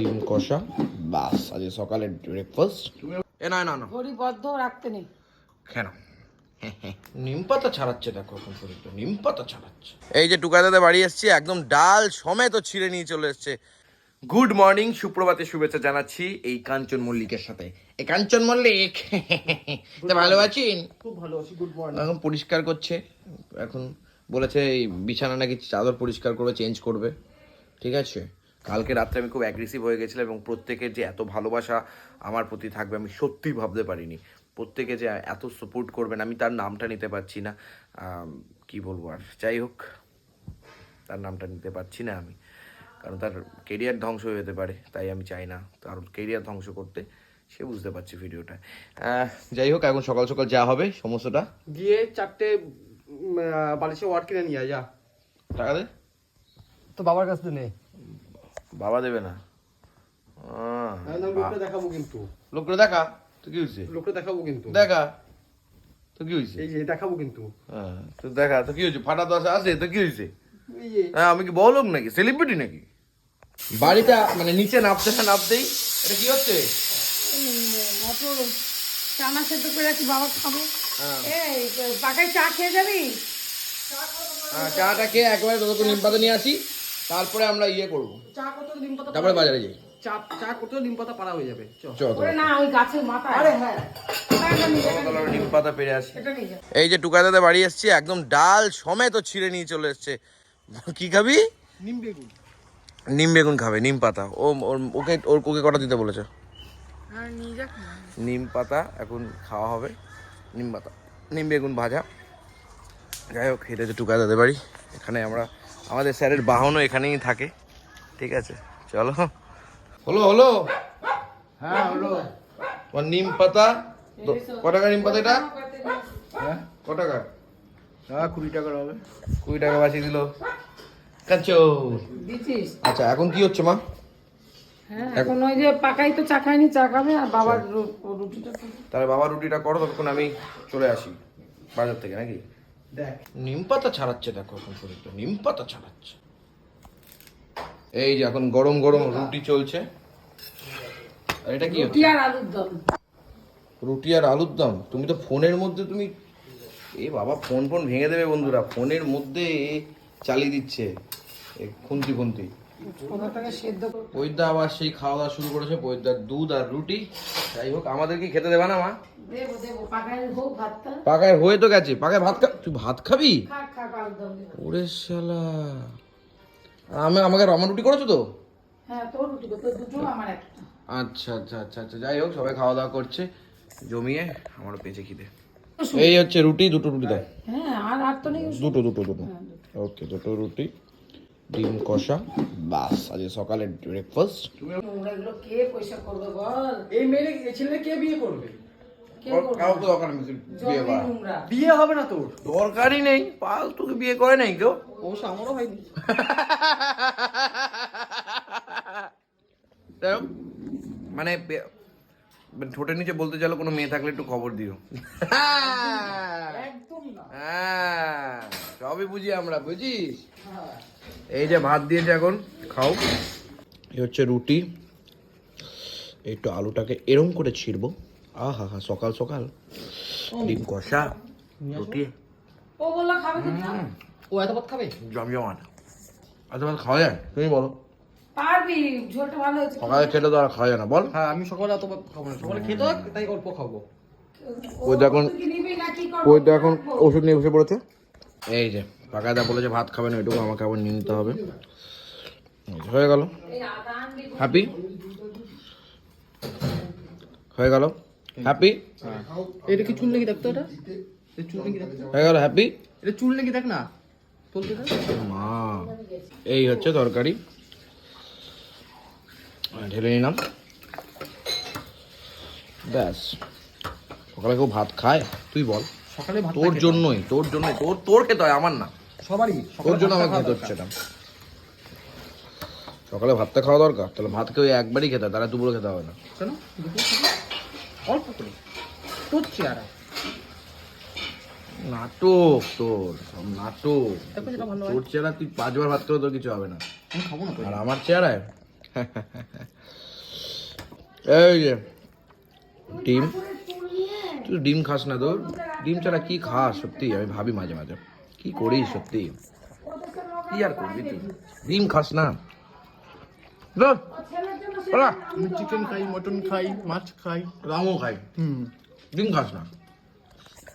ডিম কষা। বাস আজকে সকালে ব্রেকফাস্ট এ না না না। পরিবদ্ধ রাখতে নেই। কেন নিম পাতা ছাড়াচ্ছে দেখো এখন পর্যন্ত। নিম পাতা ছাড়াচ্ছে। এই যে টুকাদাতে বাড়ি এসছি একদম ডাল সমেত ছিঁড়ে নিয়ে চলে এসছে। গুড মর্নিং সুপ্রভাতে শুভেচ্ছা জানাচ্ছি এই কাঞ্চন মল্লিকের সাথে। এই কাঞ্চন মল্লিক! ভালো আছেন? খুব ভালো আছি গুড মর্নিং এখন পরিষ্কার করছে। এখন বলেছে এই বিছানা নাকি চাদর পরিষ্কার করে চেঞ্জ করবে। ঠিক আছে? কালকে রাত্রে আমি খুব অ্যাগ্রেসিভ হয়ে গেছিলাম এবং প্রত্যেকের যে এত ভালোবাসা আমার প্রতি থাকবে আমি সত্যিই ভাবতে পারিনি। প্রত্যেকে যে এত সাপোর্ট করবেন আমি তার নামটা নিতে পারছি না। কি বলব আর? যাই হোক তার নামটা নিতে পারছি না আমি। কারণ তার কেরিয়ার ধ্বংস হয়ে যেতে পারে তাই আমি চাই না তার কেরিয়ার ধ্বংস করতে। সে বুঝতে পারছি ভিডিওটা। যাই হোক এখন সকাল সকাল যা হবে সমস্যাটা গিয়ে চারটে বালিশের ওয়ার্ড কিনে নিয়ে আয়, যা। টাকা দে। তো বাবার কাছ থেকে নে। বাবা দেবে না। লোকটা দেখাবো কিন্তু। লোকটা দেখা? তো কি হয়েছে? লোকটা দেখাবো কিন্তু। দেখা? তো কি হয়েছে? এই যে দেখাবো কিন্তু। হ্যাঁ, তো দেখা তো কি হয়েছে? ফাটা দশা আছে তো কি হয়েছে? হ্যাঁ আমি কি নাকি? সেলিব্রিটি নাকি? বাড়িটা মানে নিচে নামতে না নামতেই এটা কি হচ্ছে? অত চানা সেদ্ধ করে রাখি বাবা খাব। হ্যাঁ। এই পাকায় চা খেয়ে যাবি? হ্যাঁ, চাটা খেয়ে একবারে ততক্ষণ নিম পাতা নিয়ে আসি। তারপরে আমরা ইয়ে করব। চা পাতা তারপরে বাজারে যাই। চা চা করতে তো নিম পাতা পাড়া হয়ে যাবে? চ চল ওরে না ওই গাছের মাথায়। আরে হ্যাঁ। যা, যা। পাতা পেরে আসি? যা। এই যে টুকাদাতে বাড়ি এসছি একদম ডাল সমেত ছিঁড়ে নিয়ে চলে এসছে। কি খাবি? নিম বেগুন। নিম বেগুন খাবে নিম পাতা। ও ওর- ওকে ওর ওকে কটা দিতে বলেছে? নিম পাতা এখন খাওয়া হবে। নিম পাতা নিম বেগুন ভাজা। যাই হোক এটা হচ্ছে টুকা দাদের বাড়ি। এখানে আমরা আমাদের স্যারের বাহনও এখানেই থাকে। ঠিক আছে চলো। হলো হলো। হ্যাঁ হলো। তোমার নিম পাতা? ক টাকা নিম পাতা এটা? হ্যাঁ ক টাকা? হ্যাঁ কুড়ি টাকার হবে। কুড়ি টাকা বাঁচিয়ে দিল। কাঁচো। আচ্ছা এখন কি হচ্ছে মা? হ্যাঁ এখন ওই যে পাকাই তো চা খায়নি চা খাবে আর বাবার রুটিটা তাহলে বাবা রুটিটা করো ততক্ষণ আমি চলে আসি বাজার থেকে নাকি? দেখ। নিম পাতা ছাড়াচ্ছে দেখো এখন শরীরটা। নিম পাতা ছাড়াচ্ছে। এই যে এখন গরম গরম রুটি চলছে। আর এটা কি রুটি আর আলুর দম। রুটি আর আলুর দম? তুমি তো ফোনের মধ্যে তুমি এ বাবা ফোন ফোন ভেঙে দেবে বন্ধুরা। ফোনের মধ্যে চালিয়ে দিচ্ছে। খুন্তি খুন্তি। পৈদা আবার সেই খাওয়া দাওয়া শুরু করেছে পৈদার দুধ আর রুটি। যাই হোক আমাদের কি খেতে দেবে না মা? পাকায় হয়ে তো গেছে পাকায় ভাত খা তুই ভাত খাবি। ওরে শালা। আমি আমাকে রমা রুটি করেছ তো? হ্যাঁ আচ্ছা আচ্ছা আচ্ছা আচ্ছা যাই হোক সবাই খাওয়া দাওয়া করছে জমিয়ে আমারও পেঁচে খিদে। এই হচ্ছে রুটি দুটো রুটি দেয় হ্যাঁ আর আর তো নেই। দুটো দুটো দুটো। ওকে দুটো রুটি। ডিম কষা। বাস আজকে সকালে ব্রেকফাস্ট কে পয়সা করবে বল? এই মেয়ে এই ছেলে কে বিয়ে করবে? কে করবে? কারও তো দরকার নেই বিয়ে করা। বিয়ে হবে না তোর। দরকারই নেই পাল তোকে বিয়ে করে নাই কেউ অবশ্য আমারও হয়নি। মানে মানে ঠোঁটের নিচে বলতে চাইলে কোনো মেয়ে থাকলে একটু খবর দিও। একদম না। হ্যাঁ সবই বুঝি আমরা বুঝিস? এই যে ভাত দিয়েছে এখন খাও। এই হচ্ছে রুটি। একটু আলুটাকে এরম করে ছিড়বো। আহা হা হা সকাল। সকাল ডিম কষা রুটি। ও বলল খাবে ও এত ভাত খাবে? জমজমাট আচ্ছা ভাত খাওয়া যায়? তুমি বলো। পারবি ঝোলটা ভালো হয়েছে। সকালে খেলে তো আর খাওয়া যায় না। বল। হ্যাঁ আমি সকালে এত ভাত খাব না। সকালে খেতে তাই অল্প খাব। ওই তো এখন তুই কি নিবি না কি করব? ওই তো এখন ওষুধ নিয়ে বসে পড়েছে। এই যে পাকাদা বলেছে ভাত খাবে না এটুকু আমাকে আবার নিয়ে নিতে হবে। হয়ে গেল। হ্যাপি হয়ে গেল। হ্যাপি এটা কি চুল নাকি দেখতো এটা? এটা চুল নাকি হয়ে গেল হ্যাপি এটা চুল নাকি দেখ না? মা এই হচ্ছে তরকারি। ঢেলে নিলাম। ব্যাস। সকালে কেউ ভাত খায়? তুই বল। সকালে তোর জন্যই তোর জন্যই তোর তোর খেতে হয় আমার না। সবারই তোর জন্য আমার খেতে হচ্ছে এটা সকালে ভাতটা খাওয়া দরকার? তাহলে ভাত কেউ একবারই খেতে হয় তারা দুপুরে খেতে হবে না। কেন অল্প করে। তোর চেহারা। নাটক তোর সব নাটক। তোর চেহারা তুই পাঁচবার ভাত করে তোর কিছু হবে না। খাব না আর আমার চেহারায়? এই যে ডিম। তুই ডিম খাস না তোর? ডিম ছাড়া কি খাস? সত্যি আমি ভাবি মাঝে মাঝে। কি করিস সত্যি? কি আর করবি তুই? ডিম খাস না? আমি চিকেন খাই মটন খাই মাছ খাই। রামও খাই। হুম। ডিম খাস না?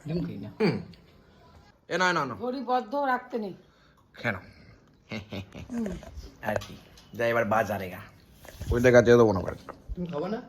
ডিম খাই না। হুম। এ না না না। ঘড়ি বদ্ধ রাখতে নেই। কেন আর কি? যাই এবার বাজারে গা। ওই দেখা যেতে দেবো না তুমি খাবা না?